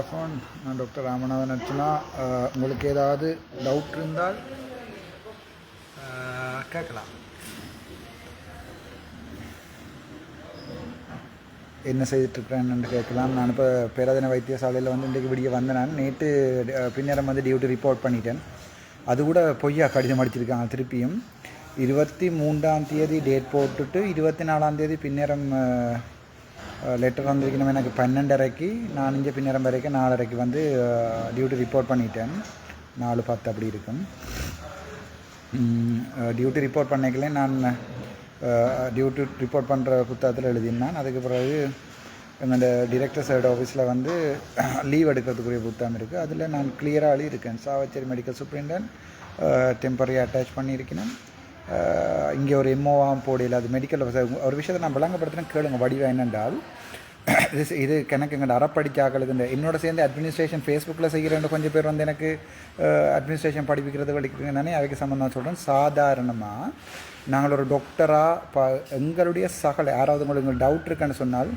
ஆஃபோன் நான் டாக்டர் ராமநாதன் அர்ச்சனா உங்களுக்கு ஏதாவது டவுட் இருந்தால் கேட்கலாம். என்ன செய்துட்ருக்கிறேன்னு கேட்கலாம். நான் இப்போ பேராதன வைத்தியசாலையில் வந்து இன்றைக்கு விடிய வந்தேன். நான் நேற்று அஹ், பின்னேரம் வந்து டியூட்டி ரிப்போர்ட் பண்ணிட்டேன். அது கூட பொய்யா கடிதம் அடிச்சிருக்காங்க திருப்பியும். இருபத்தி மூன்றாம் தேதி டேட் போட்டுட்டு இருபத்தி நாலாம் தேதி பின்னேரம் லெட்டர் வந்திருக்கணும். எனக்கு பன்னெண்டரைக்கு நான் இங்கே பின்னேரம் வரைக்கும் நாலரைக்கு வந்து டியூட்டி ரிப்போர்ட் பண்ணிட்டேன். நாலு பத்து அப்படி இருக்கும். டியூட்டி ரிப்போர்ட் பண்ணிக்கல. நான் டியூட்டி ரிப்போர்ட் பண்ணுற புத்தகத்தில் எழுதினான் அதுக்கு பிறகு என்னோட டிரெக்டர் சைடு ஆஃபீஸில் வந்து லீவ் எடுக்கிறதுக்குரிய புத்தகம் இருக்குது அதில் நான் கிளியராக எழுதியிருக்கேன். Chavakachcheri medical superintendent temporary attach பண்ணியிருக்கேன் இங்கே ஒரு எம்ஓவாம் போடையில் அது மெடிக்கல் ஒரு விஷயத்தை நான் விளங்கப்படுத்தினேன் கேளுங்க வடிவம் என்னென்றால் இது இது கணக்கு எங்கள்ட அறப்படிச்சாக்களுக்கு இந்த என்னோட சேர்ந்து அட்மினிஸ்ட்ரேஷன் ஃபேஸ்புக்கில் செய்கிறேன் கொஞ்சம் பேர் வந்து எனக்கு அட்மினிஸ்ட்ரேஷன் படிப்பிக்கிறது படிக்கிறது நானே அவைக்கு சம்மந்தம் சொல்கிறேன் சாதாரணமாக நாங்கள் ஒரு டாக்டராக ப எங்களுடைய சகல யாராவது உங்களுக்கு டவுட் இருக்குன்னு சொன்னால்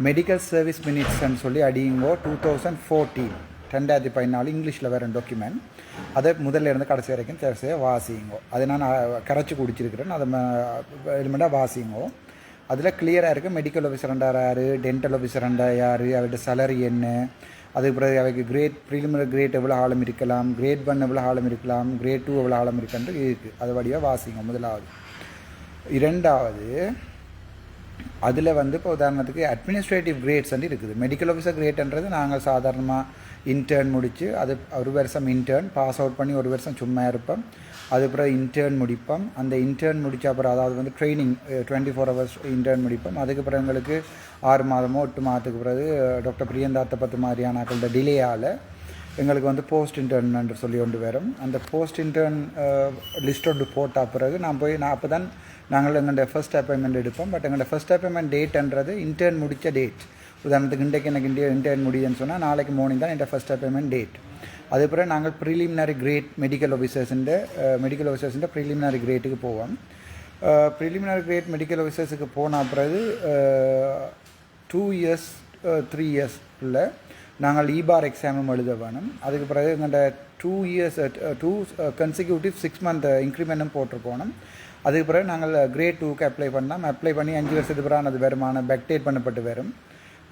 மெடிக்கல் சர்வீஸ் மினிட்ஸ்ன்னு சொல்லி அடியுங்கோ டூ தௌசண்ட் ஃபோர்டீன் ரெண்டாயிரத்தி பதினாலு இங்கிலீஷில் வேறு டாக்குமெண்ட் அதை முதல்ல இருந்து கடைசி வரைக்கும் சரிசையாக வாசிங்கோ. அதை நான் கரைச்சி குடிச்சிருக்கிறேன். அதை எலிமெண்ட்டாக வாசிங்கோ. அதில் கிளியராக இருக்குது மெடிக்கல் ஆஃபீஸர்ண்டா யார் டென்டல் ஆஃபீஸர்ண்டா யார் அவர்கிட்ட சேலரி என்ன? அதுக்கு பிறகு அவைக்கு கிரேட் ப்ரிலிமினரி கிரேட் எவ்வளோ ஆழம் இருக்கலாம்? கிரேட் ஒன் எவ்வளோ ஆழம் இருக்கலாம்? கிரேட் டூ எவ்வளோ ஆழம் இருக்குன்றது இருக்குது அது வழியாக வாசிங்க முதலாவது. இரண்டாவது அதில் வந்து இப்போ உதாரணத்துக்கு அட்மினிஸ்ட்ரேட்டிவ் கிரேட்ஸ் வந்து இருக்குது. மெடிக்கல் ஆஃபீஸர் கிரேட்ன்றது நாங்கள் சாதாரணமாக இன்டர்ன் முடித்து அது ஒரு வருஷம் இன்டர்ன் பாஸ் அவுட் பண்ணி ஒரு வருஷம் சும்மா இருப்போம். அதுக்கப்புறம் இன்டர்ன் முடிப்போம். அந்த இன்டர்ன் முடித்த அப்புறம் அதாவது வந்து training twenty four hours intern முடிப்போம். அதுக்கப்புறம் எங்களுக்கு ஆறு மாதமோ எட்டு மாதத்துக்கு பிறகு டாக்டர் பிரியந்தாத்த பத்து மாதிரியான ஆக்களோட டிலேயால் எங்களுக்கு வந்து போஸ்ட் இன்டர்ன் என்று சொல்லி கொண்டு வரும். அந்த போஸ்ட் இன்டர்ன் லிஸ்ட் ஒன்று போட்ட பிறகு நான் போய் நான் அப்போ தான் நாங்கள் எங்களுடைய ஃபர்ஸ்ட் அப்பாயின்மெண்ட் எடுப்போம். பட் எங்களுடைய ஃபர்ஸ்ட் அப்பாயின்மெண்ட் டேட்ன்றது இன்டர்ன் முடித்த டேட் உதாரணத்துக்கு இன்றைக்கு எனக்கு இந்தியா இன்டர்ன் முடியுதுன்னு சொன்னால் நாளைக்கு மார்னிங் தான் என்னோட ஃபஸ்ட் அப்பாயின்மெண்ட் டேட் அதுக்கப்புறம் நாங்கள் ப்ரிலிமினரி கிரேட் மெடிக்கல் ஆஃபீஸர்ஸுன்ற மெடிக்கல் ஆஃபீஸர்ஸுன்ற ப்ரிலிமினரி கிரேட்டுக்கு போவோம். ப்ரிலிமினரி கிரேட் மெடிக்கல் ஆஃபீஸர்ஸுக்கு போன பிறகு டூ இயர்ஸ் த்ரீ இயர்ஸ்க்குள்ளே நாங்கள் இபார் எக்ஸாமும் எழுத வேணும். அதுக்கு பிறகு எங்கள்கிட்ட two years two consecutive six month இன்க்ரிமெண்ட்டும் போட்டிருக்கோணும். அதுக்கு பிறகு நாங்கள் கிரேட் டூக்கு அப்ளை பண்ணலாம் அப்ளை பண்ணி அஞ்சு வருஷத்துக்கு பிறகு அது வருமான பேக்டேட் பண்ணப்பட்டு வரும்.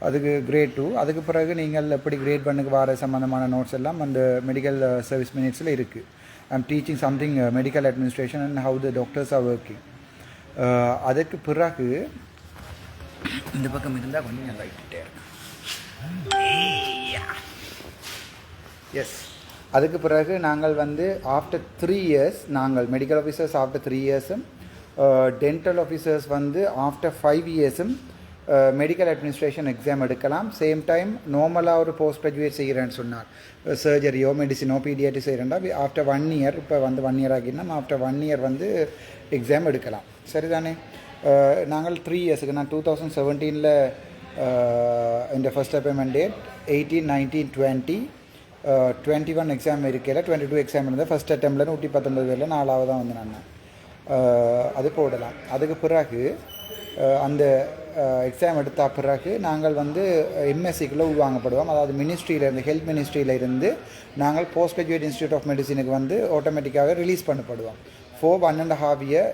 அதுக்கு கிரேட் டூ அதுக்கு பிறகு நீங்கள் எப்படி கிரேட் பண்ணுக்கு வர சம்மந்தமான நோட்ஸ் எல்லாம் அந்த மெடிக்கல் சர்வீஸ் மினிட்ஸில் இருக்குது I'm teaching something medical administration and how the doctors are working அதுக்கு பிறகு இந்த பக்கம் இருந்தால் கொஞ்சம் நல்லா இட்டுட்டே எஸ் அதுக்கு பிறகு நாங்கள் வந்து ஆஃப்டர் த்ரீ இயர்ஸ் நாங்கள் மெடிக்கல் ஆஃபீஸர்ஸ் ஆஃப்டர் த்ரீ இயர்ஸும் டென்டல் ஆஃபீஸர்ஸ் வந்து ஆஃப்டர் ஃபைவ் இயர்ஸும் மெடிக்கல் அட்மினிஸ்ட்ரேஷன் எக்ஸாம் எடுக்கலாம். சேம் டைம் நார்மலாக ஒரு போஸ்ட் கிராஜுவேட் செய்கிறேன்னு சொன்னார் சர்ஜரியோ மெடிசினோ பீடியாட்டி செய்கிறேன்டா ஆஃப்டர் ஒன் இயர் இப்போ வந்து ஒன் இயர் ஆகினா ஆஃப்டர் ஒன் இயர் வந்து எக்ஸாம் எடுக்கலாம். சரிதானே? நாங்கள் த்ரீ இயர்ஸுக்கு நான் டூ தௌசண்ட் செவன்டீனில் இந்த first appointment date eighteen nineteen twenty twenty one exam இருக்கையில் டுவெண்ட்டி டூ எக்ஸாம் இருந்தது ஃபஸ்ட் அட்டம்ப்டில் நூற்றி பத்தொன்பது பேரில் நாலாவது தான் வந்து நான் அது போடலாம். அதுக்கு பிறகு அந்த எக்ஸாம் எடுத்த பிறகு நாங்கள் வந்து எம்எஸ்சிக்குள்ளே உள்வாங்கப்படுவோம். அதாவது மினிஸ்ட்ரியிலேருந்து ஹெல்த் மினிஸ்ட்ரியிலேருந்து நாங்கள் போஸ்ட் கிராஜுவேட் இன்ஸ்டியூட் ஆஃப் மெடிசினுக்கு வந்து ஆட்டோமேட்டிக்காக release பண்ணப்படுவோம். For one and half year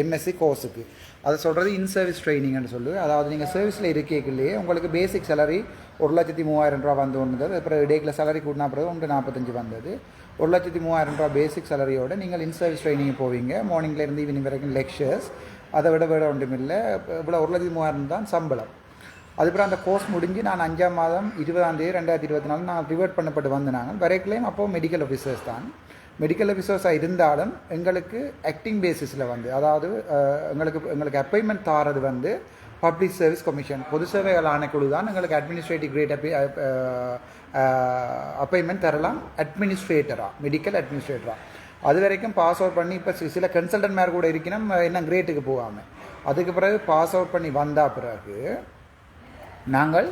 MSc கோர்ஸுக்கு அதை சொல்கிறது இன் சர்வீஸ் ட்ரைனிங்னு சொல்லு. அதாவது நீங்கள் சர்வீஸில் இருக்கேக்குள்ளேயே உங்களுக்கு பேசிக் சேலரி ஒரு லட்சத்தி மூவாயிரம் ரூபா வந்து ஒன்று அப்புறம் இடையில சேலரி கூட்டினா பிறகு ஒன்று நாற்பத்தஞ்சு வந்தது. ஒரு லட்சத்தி மூவாயிரம் ரூபா பேசிக் சேலரியோடு நீங்கள் இன் சர்வீஸ் ட்ரைனிங் போவீங்க. மார்னிங்லேருந்து ஈவினிங் வரைக்கும் லெக்சர்ஸ் அதை விட விட ஒன்றும் இல்லை. இவ்வளோ ஒரு லட்சத்தி மூவாயிரம் தான் சம்பளம். அதுக்கப்புறம் அந்த கோர்ஸ் முடிஞ்சு நான் அஞ்சாம் மாதம் இருபதாம் தேதி ரெண்டாயிரத்தி இருபத்தி நாலு நான் ரிவர்ட் பண்ணப்பட்டு வந்து நாங்கள். வரைக்கலையும் அப்போது மெடிக்கல் ஆஃபீஸர்ஸ் தான். மெடிக்கல் ஆஃபீஸர்ஸாக இருந்தாலும் எங்களுக்கு ஆக்டிங் பேசிஸில் வந்து அதாவது எங்களுக்கு எங்களுக்கு அப்பாயின்மெண்ட் தாரது வந்து பப்ளிக் சர்வீஸ் கமிஷன் பொது சேவைகள் ஆணைக்குழு தான் எங்களுக்கு அட்மினிஸ்ட்ரேட்டிவ் கிரேட் அப்பி அப்பாயின்மெண்ட் தரலாம். அட்மினிஸ்ட்ரேட்டராக மெடிக்கல் அட்மினிஸ்ட்ரேட்டராக அது வரைக்கும் பாஸ் அவுட் பண்ணி இப்போ சில கன்சல்டன்ட் மேர் கூட இருக்கணும் என்ன கிரேட்டுக்கு போகாமல் அதுக்கு பிறகு பாஸ் அவுட் பண்ணி வந்த பிறகு நாங்கள்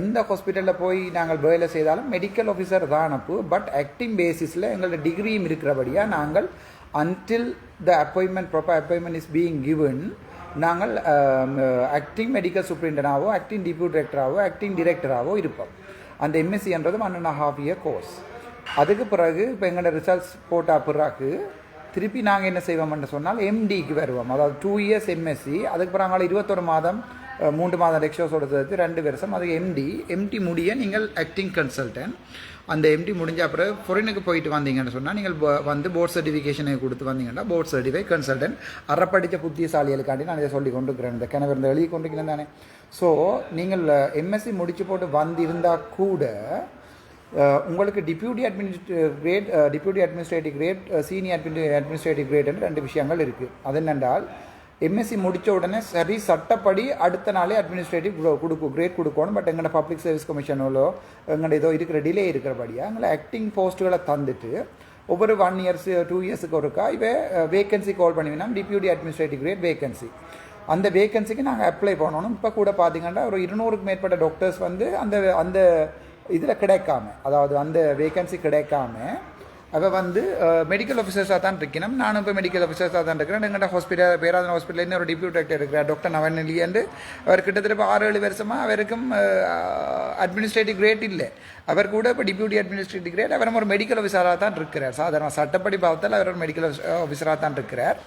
எந்த ஹாஸ்பிட்டலில் போய் நாங்கள் வேலை செய்தாலும் மெடிக்கல் ஆஃபீஸர் தான் அனுப்பு. பட் ஆக்டிங் பேசிஸில் எங்களோட டிகிரியும் இருக்கிறபடியாக நாங்கள் until the appointment proper appointment is being given நாங்கள் ஆக்டிங் மெடிக்கல் சூப்ரிண்டனாவோ ஆக்டிங் டிப்யூட் டிரெக்டராகவோ ஆக்டிங் டிரெக்டராகவோ இருப்போம். அந்த எம்எஸ்சின்றது one and half year course அதுக்கு பிறகு இப்போ எங்களோட ரிசல்ட்ஸ் போட்டால் பிறகு திருப்பி நாங்கள் என்ன செய்வோம்னு சொன்னால் எம்டிக்கு வருவோம். அதாவது டூ இயர்ஸ் எம்எஸ்சி அதுக்கு பிறகு நாங்கள் இருபத்தொரு மாதம் மூன்று மாதம் லெக்சர்ஸோட சேர்த்து ரெண்டு வருஷம். அது எம்டி எம்டி முடிய நீங்கள் ஆக்டிங் கன்சல்டன்ட் அந்த எம்டி முடிஞ்ச அப்புறம் ஃபொரினுக்கு போயிட்டு வந்தீங்கன்னு சொன்னால் நீங்கள் வந்து போர்ட் சர்டிஃபிகேஷனை கொடுத்து வந்தீங்கன்னா போர்ட் சர்டிஃபை கன்சல்டன்ட் அறப்படித்த புத்திசாலிகளுக்காண்டி நான் இதை சொல்லி கொண்டுக்கிறேன் இந்த கிணவர் இந்த எழுதி கொண்டிருக்கிறேன் தானே. ஸோ நீங்கள் எம்எஸ்சி முடிச்சு போட்டு வந்திருந்தால் கூட உங்களுக்கு deputy administrative grade deputy administrative grade senior அட்மினி administrative கிரேட்னு ரெண்டு விஷயங்கள் இருக்குது அது என்னென்றால் எம்எஸ்சி முடித்த உடனே சரி சட்டப்படி அடுத்த நாளே அட்மினிஸ்ட்ரேட்டிவ் கொடுக்கும் கிரேட் கொடுக்கணும். பட் எங்களோட பப்ளிக் சர்வீஸ் கமிஷனிலோ எங்களோட ஏதோ இருக்கிற டிலே இருக்கிறபடியாக எங்களை ஆக்டிங் போஸ்ட்டுகளை தந்துட்டு ஒவ்வொரு ஒன் இயர்ஸ் டூ இயர்ஸுக்கு ஒருக்கா இவை வேகன்சி கால் பண்ணுவீங்கன்னா டிப்யூட்டி அட்மினிஸ்ட்ரேட்டிவ் கிரேட் வேகன்சி அந்த வேகன்சிக்கு நாங்கள் அப்ளை பண்ணணும். இப்போ கூட பார்த்தீங்கன்னா ஒரு இருநூறுக்கு மேற்பட்ட டாக்டர்ஸ் வந்து அந்த அந்த இதில் கிடைக்காம அதாவது அந்த வேகன்சி கிடைக்காம அவள் வந்து மெடிக்கல் ஆஃபீஸர்ஸாக தான் இருக்கணும் நானும் இப்போ மெடிக்கல் ஆஃபீஸர்ஸாக தான் இருக்கிறேன் எங்கள்கிட்ட ஹாஸ்பிட்டல் பேராதன ஹாஸ்பிட்டல் இன்னொரு ஒரு டிப்யூட் டாக்டர் இருக்கிறார் டாக்டர் நவநெல்லியண்டு அவர் கிட்டத்தட்ட இப்போ ஆறு ஏழு வருஷமாக அவருக்கும் அட்மினிஸ்ட்ரேட்டிவ் கிரேட் இல்லை அவர் கூட இப்போ டிப்யூட்டி அட்மினிஸ்ட்ரேட்டிவ் கிரேட் அவரும் ஒரு மெடிக்கல் ஆஃபீஸராக தான் இருக்கிறார் சாதாரண சட்டப்படி பார்த்தால் அவர் ஒரு மெடிக்கல் ஆஃபீஸராக தான் இருக்கிறார்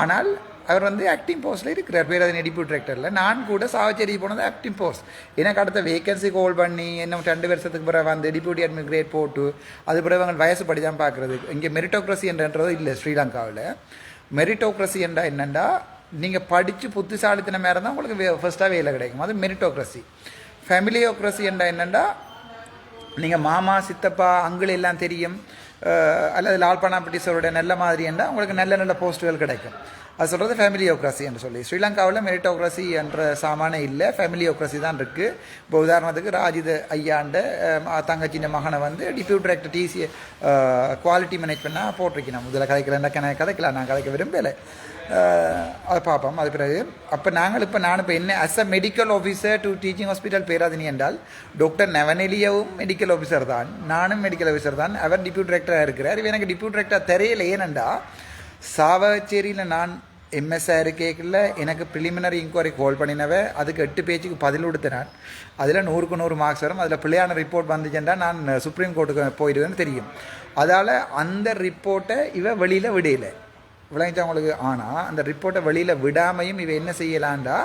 ஆனால் அவர் வந்து ஆக்டிங் போஸ்ட்டில் இருக்கிறார். பேர் அது நெடிப்பு டிரெக்டரில் நான் கூட சாவச்சேரி போனது ஆக்டிங் போஸ்ட் எனக்கு அடுத்த வேகன்சி கால் பண்ணி இன்னும் ரெண்டு வருஷத்துக்கு பிறகு வந்து டிப்யூட்டி அட்மின் கிரேட் போட்டு அது பிறகு அவங்க வயசு படி தான் பார்க்குறது. இங்கே மெரிட்டோக்ரஸி என்றது இல்லை ஸ்ரீலங்காவில். மெரிட்டோக்ரஸி என்றா என்னென்னா நீங்கள் படித்து புத்திசாலித்தனம் மேலே தான் உங்களுக்கு ஃபர்ஸ்ட்டாக வேலை கிடைக்கும். அது மெரிட்டோக்ரஸி ஃபேமிலியோக்ரஸி என்றா என்னென்னா நீங்கள் மாமா சித்தப்பா அங்கிள் எல்லாம் தெரியும். அல்லது அல்லது லால்பனாப்பட்டிஸரோட நல்ல மாதிரி என்றால் உங்களுக்கு நல்ல நல்ல போஸ்ட்டுகள் கிடைக்கும். அது சொல்கிறது ஃபேமிலியோக்ராசி என்று சொல்லி. ஸ்ரீலங்காவில் மெரிட்டோக்ராசி என்ற சாமானே இல்லை. ஃபேமிலியோக்ராசி தான் இருக்குது இப்போ உதாரணத்துக்கு ராஜித ஐயாண்ட தங்கச்சின மகனை வந்து டிப்யூட் டிரெக்டர் டிசி குவாலிட்டி மேனேஜ்மெண்ட்டாக போட்டிருக்கேன். முதல்ல கதைக்கலன்னா கணக்கு கதைக்கலாம் நான் கதைக்க விரும்பலை. அதை பார்ப்போம். அது பிறகு அப்போ நாங்கள் இப்போ நான் இப்போ என்ன as a medical officer to teaching hospital Peradeniya என்றால் டாக்டர் நவனெலியவும் மெடிக்கல் ஆஃபீஸர் தான். நானும் மெடிக்கல் ஆஃபீஸர் தான். அவர் டிப்யூட் டிரெக்டராக இருக்கிறார். எனக்கு டிப்யூட் டிரெக்டர் தெரியல ஏனெண்டா சாவச்சேரியில் நான் எம்எஸ்ஆர் கேக்கில் எனக்கு ப்ரிலிமினரி இன்கொயரி கால் பண்ணினவ அதுக்கு எட்டு பேஜுக்கு பதில் கொடுத்துறேன் அதில் நூறுக்கு நூறு மார்க்ஸ் வரும். அதில் பிள்ளையான ரிப்போர்ட் வந்துச்சுன்னா நான் சுப்ரீம் கோர்ட்டுக்கு போயிடுவேன்னு தெரியும். அதால் அந்த ரிப்போர்ட்டை இவ வெளியில் விடையில விளங்கிச்சா உங்களுக்கு? ஆனால் அந்த ரிப்போர்ட்டை வெளியில் விடாமையும் இவ என்ன செய்யலாண்டா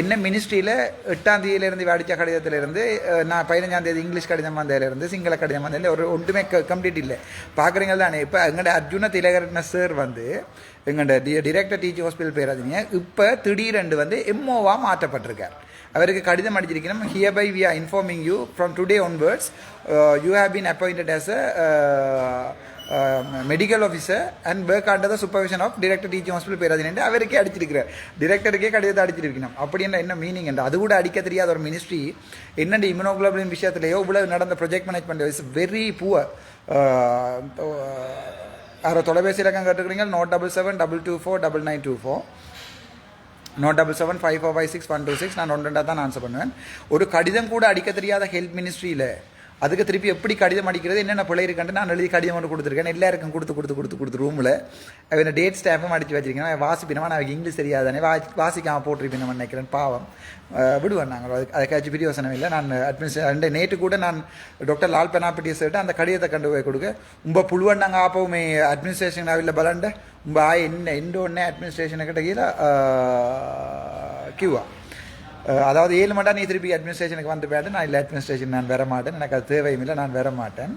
என்ன மினிஸ்ட்ரியில் எட்டாம் தேதியிலேருந்து இவ கடிதத்திலேருந்து நான் பதினஞ்சாம் தேதி இங்கிலீஷ் கடிதம் வந்ததுலேருந்து சிங்கள கடிதம் வந்ததுலேருந்து ஒரு ஒன்றுமே கம்ப்ளீட் இல்லை. பார்க்குறீங்க தானே? இப்போ எங்கள்கிட்ட அர்ஜுன திலகரட்ன சார் வந்து எங்கள்கிட்ட டி டிரெக்டர் டீச்சிங் ஹாஸ்பிட்டல் பேராதீங்க. இப்போ திடீரென்று வந்து எம்ஓவாக மாற்றப்பட்டிருக்கார். அவருக்கு கடிதம் அடிச்சிருக்கணும் hereby we are informing you from today onwards you have been appointed as a medical officer and work under the supervision of director teaching hospital பேராதினு அவருக்கே அடிச்சிருக்கிறார். டிரெக்டருக்கே கடிதத்தை அடிச்சிருக்கணும். அப்படின்ற என்ன மீனிங் என்று? அது கூட அடிக்க தெரியாத ஒரு மினிஸ்ட்ரி என்னென்ன இம்யூனோகுளோபின் விஷயத்துலையோ இவ்வளவு நடந்த project management is very poor யாரோ தொலைபேசி இலக்கம் கேட்டுக்கிறீங்க. Note double seven double two four double nine two four. Note double seven five four five six one two six. நான் ஒன்று ரெண்டாக தான் ஆன்சர் பண்ணுவேன். ஒரு கடிதம் கூட அடிக்க தெரியாத ஹெல்த் மினிஸ்ட்ரியில் அதுக்கு திருப்பி எப்படி கடிதம் அடிக்கிறது என்னென்ன பிள்ளை இருக்கண்டு நான் எழுதி கடிதம் ஒன்று கொடுத்துருக்கேன். எல்லாருக்கும் கொடுத்து கொடுத்து கொடுத்து கொடுத்து ரூமில் அவன் டேட் ஸ்டாம்பும் அடித்து வச்சிருக்கேன். அவன் வாசிப்பினவன் அவன் இங்கிலீஷ் தெரியாதானே. வா வாசிக்காம போட்டிருப்பினவன் நினைக்கிறேன். பாவம். விடுவேன் நாங்கள் அதுக்கு அதுக்காச்சும் பிரியோசனம் இல்லை. நான் அட்மினிஸ்ட் ரெண்டு நேற்று கூட நான் டாக்டர் லால் பெனாப்பட்டியை சொல்லிட்டு அந்த கடிதத்தை கண்டு போய் கொடுக்க. உம்ப புழுவன் நாங்கள் ஆப்பவுமே அட்மினிஸ்ட்ரேஷன் ஆவில்ல பலண்ட உம்ப ஆய் என்ன எந்த ஒன்றே அட்மினிஸ்ட்ரேஷனை கிட்ட கீழே கியூவா அதாவது ஏழு மண்டா நீ திருப்பி அட்மினிஸ்ட்ரேஷனுக்கு வந்து போயிட்டு நான் இல்லை அட்மினிஸ்ட்ரேஷன் நான் வர மாட்டேன் எனக்கு அது தேவையும் இல்லை நான் வர மாட்டேன்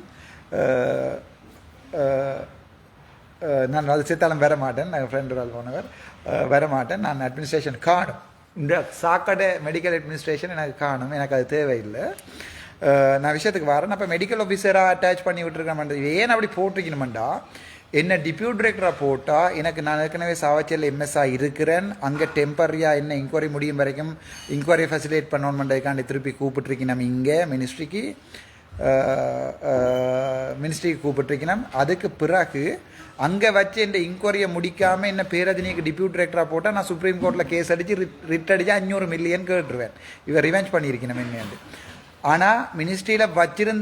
நான் அது சித்தாலும் வர மாட்டேன் நான் ஃப்ரெண்டு ஆள் போனவர் வர மாட்டேன் நான் அட்மினிஸ்ட்ரேஷன் காணும். இந்த சாக்கடை மெடிக்கல் அட்மினிஸ்ட்ரேஷன் எனக்கு காணும் எனக்கு அது தேவையில்லை. நான் விஷயத்துக்கு வரேன். அப்போ மெடிக்கல் ஆஃபீஸராக அட்டாச் பண்ணி விட்டுருக்கேன் ஏன் அப்படி போட்டிருக்கணுமெண்டா? என்ன டிப்யூட் டிரெக்டராக போட்டால் எனக்கு நான் ஏற்கனவே சாவச்சியில் எம்எஸ்ஆ இருக்கிறேன். அங்கே டெம்பரரியாக என்ன இன்கொயரி முடியும் வரைக்கும் இன்கொயரி ஃபெசிலேட் பண்ணணுமெண்டதுக்காண்டி திருப்பி கூப்பிட்டுருக்கி நம்ம இங்கே மினிஸ்ட்ரிக்கு மினிஸ்ட்ரிக்கு கூப்பிட்டுருக்கணும் அதுக்கு பிறகு அங்கே வச்சு இந்த இன்கொயரியை முடிக்காமல் என்ன பேரதினிக்கு டிப்யூட் டிரெக்டராக போட்டால் நான் சுப்ரீம் கோர்ட்டில் கேஸ் அடித்து ரிட் ரிட் அடித்து அஞ்சூறு மில்லியன் கேட்டுருவேன். இவர் ரிவெஞ்ச் பண்ணியிருக்கணும் என்ன ஆனால் மினிஸ்ட்ரியில் வச்சிருந்தா